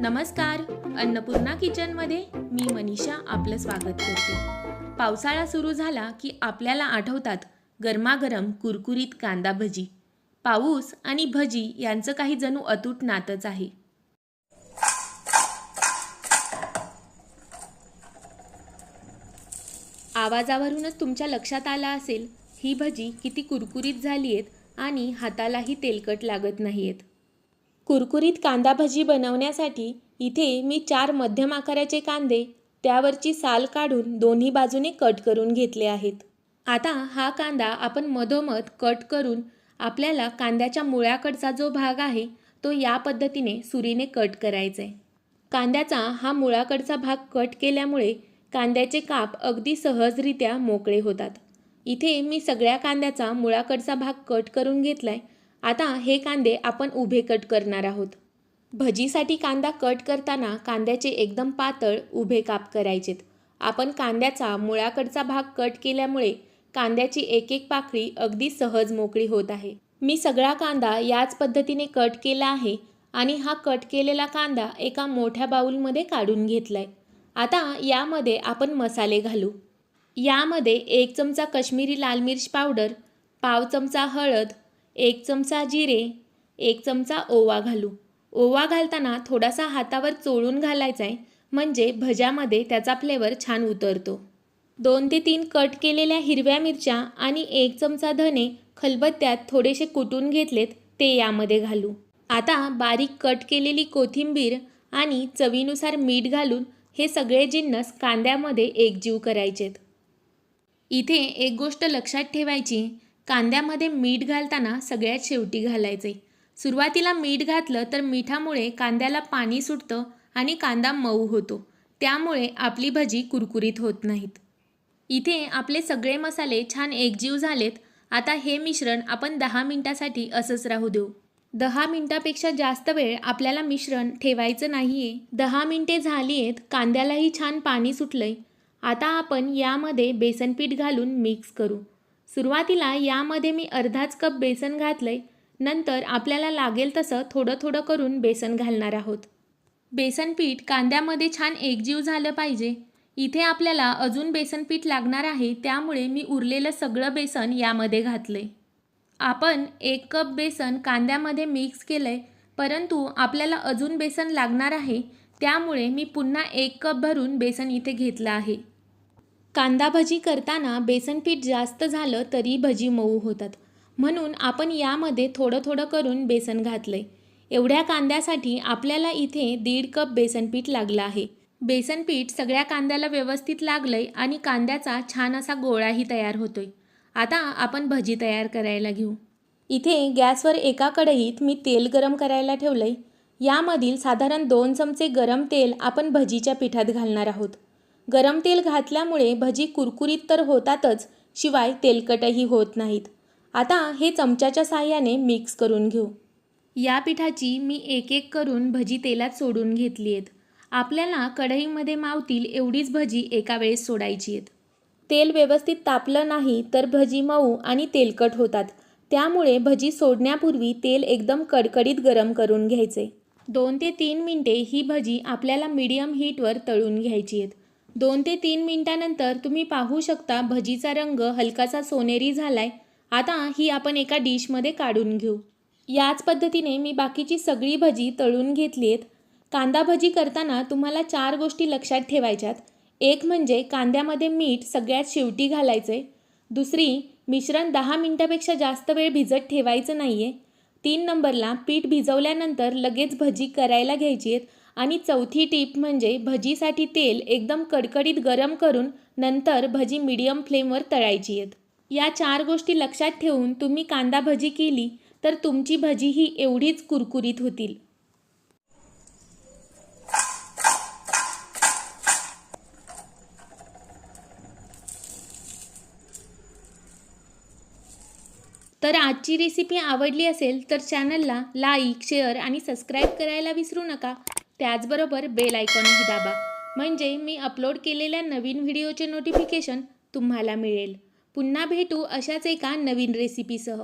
नमस्कार अन्नपूर्णा किचनमध्ये मी मनीषा आपलं स्वागत करते. पावसाळा सुरू झाला की आपल्याला आठवतात गरमागरम कुरकुरीत कांदा भजी. पाऊस आणि भजी यांचं काही जणू अतूट नातंच आहे. आवाजावरूनच तुमच्या लक्षात आला असेल ही भजी किती कुरकुरीत झाली आहेत आणि हातालाही तेलकट लागत नाही आहेत कुरकुरीत कांदा भजी बनवण्यासाठी इथे मी चार मध्यम आकाराचे कांदे त्यावरची साल काढून दोन्ही बाजूने कट करून घेतले आहेत. आता हा कांदा आपण मधोमध कट करून आपल्याला कांद्याच्या मुळ्याकडचा जो भाग आहे तो या पद्धतीने सुरीने कट करायचा. आहे कांद्याचा हा मुळाकडचा भाग कट केल्यामुळे कांद्याचे काप अगदी सहजरित्या मोकळे होतात. इथे मी सगळ्या कांद्याचा मुळाकडचा भाग कट करून घेतलाय आता हे कांदे आपण उभे कट करणार आहोत. भजीसाठी कांदा कट करताना कांद्याचे एकदम पातळ उभे काप करायचेत. आपण कांद्याचा मुळाकडचा भाग कट केल्यामुळे कांद्याची एक एक पाकळी अगदी सहज मोकळी होत आहे. मी सगळा कांदा याच पद्धतीने कट केला आहे आणि हा कट केलेला कांदा एका मोठ्या बाऊलमध्ये काढून घेतला आहे आता यामध्ये आपण मसाले घालू. यामध्ये एक चमचा कश्मीरी लाल मिर्च पावडर पाव चमचा हळद एक चमचा जिरे एक चमचा ओवा घालू. ओवा घालताना थोडासा हातावर चोळून घालायचा आहे म्हणजे भज्यामध्ये त्याचा फ्लेवर छान उतरतो. दोन ते तीन कट केलेल्या हिरव्या मिरच्या आणि एक चमचा धने खलबत्त्यात थोडेसे कुटून घेतलेत ते यामध्ये घालू. आता बारीक कट केलेली कोथिंबीर आणि चवीनुसार मीठ घालून हे सगळे जिन्नस कांद्यामध्ये एकजीव करायचेत. इथे एक गोष्ट लक्षात ठेवायची कांद्यामध्ये मीठ घालताना सगळ्यात शेवटी घालायचे. सुरुवातीला मीठ घातलं तर मिठामुळे कांद्याला पाणी सुटतं आणि कांदा मऊ होतो. त्यामुळे आपली भजी कुरकुरीत होत नाहीत. इथे आपले सगळे मसाले छान एकजीव झालेत. आता हे मिश्रण आपण दहा मिनटासाठी असंच राहू देऊ. दहा मिनटापेक्षा जास्त वेळ आपल्याला मिश्रण ठेवायचं नाही आहे दहा मिनटे झाली आहेत कांद्यालाही छान पाणी सुटलं आहे आता आपण यामध्ये बेसनपीठ घालून मिक्स करू. सुरुवातीला यामध्ये मी अर्धाच कप बेसन घातलंय. नंतर आपल्याला लागेल तसं थोडं थोडं करून बेसन घालणार आहोत. बेसन पीठ कांद्यामध्ये छान एकजीव झालं पाहिजे. इथे आपल्याला अजून बेसन पीठ लागणार आहे त्यामुळे मी उरलेलं सगळं बेसन यामध्ये घातले आपण एक कप बेसन कांद्यामध्ये मिक्स केलं आहे परंतु आपल्याला अजून बेसन लागणार आहे त्यामुळे मी पुन्हा एक कप भरून बेसन इथे घेतलं आहे. कांदा भजी करताना बेसन पीठ जास्त झालं तरी भजी मऊ होतात. म्हणून आपण यामध्ये थोडं थोडं करून बेसन घातलंय. एवढ्या कांद्यासाठी आपल्याला इथे दीड कप बेसन पीठ लागलं आहे. बेसन पीठ सगळ्या कांद्याला व्यवस्थित लागलंय आणि कांद्याचा छान असा गोळाही तयार होतोय. आता आपण भजी तयार करायला घेऊ. इथे गॅसवर एका कढईत मी तेल गरम करायला ठेवलंय. यामधील साधारण दोन चमचे गरम तेल आपण भजीच्या पिठात घालणार आहोत. गरम तेल घातल्यामुळे भजी कुरकुरीत तर होतातच शिवाय तेलकटही होत नाहीत. आता हे चमच्याच्या साह्याने मिक्स करून घेऊ. या पिठाची मी एक एक करून भजी तेलात सोडून घेतली आहेत. आपल्याला कढईमध्ये मावतील एवढीच भजी एका वेळेस सोडायची आहेत. तेल व्यवस्थित तापलं नाही तर भजी मऊ आणि तेलकट होतात. त्यामुळे भजी सोडण्यापूर्वी तेल एकदम कडकडीत गरम करून घ्यायचे. दोन ते तीन मिनटे ही भजी आपल्याला मीडियम हीटवर तळून घ्यायची आहेत. दोन ते तीन मिनटानंतर तुम्ही पाहू शकता भजीचा रंग हलकासा सोनेरी झालाय. आता ही आपण एका डिशमध्ये काढून घेऊ. याच पद्धतीने मी बाकीची सगळी भजी तळून घेतली आहेत. कांदा भजी करताना तुम्हाला चार गोष्टी लक्षात ठेवायच्यात. एक म्हणजे कांद्यामध्ये मीठ सगळ्यात शेवटी घालायचं आहे दुसरी मिश्रण दहा मिनटापेक्षा जास्त वेळ भिजत ठेवायचं नाही आहे तीन नंबरला पीठ भिजवल्यानंतर लगेच भजी करायला घ्यायची आहेत. आणि चौथी टीप म्हणजे भजीसाठी तेल एकदम कडकडीत गरम करून नंतर भजी मीडियम फ्लेमवर तळायची आहेत. या चार गोष्टी लक्षात ठेवून तुम्ही कांदा भजी केली तर तुमची भजी ही एवढीच कुरकुरीत होतील. तर आजची रेसिपी आवडली असेल तर चॅनलला लाईक शेअर आणि सबस्क्राईब करायला विसरू नका. त्याचबरोबर बेल आयकॉनही दाबा. म्हणजे मी अपलोड केलेल्या नवीन व्हिडिओचे नोटिफिकेशन तुम्हाला मिळेल. पुन्हा भेटू अशाच एका नवीन रेसिपीसह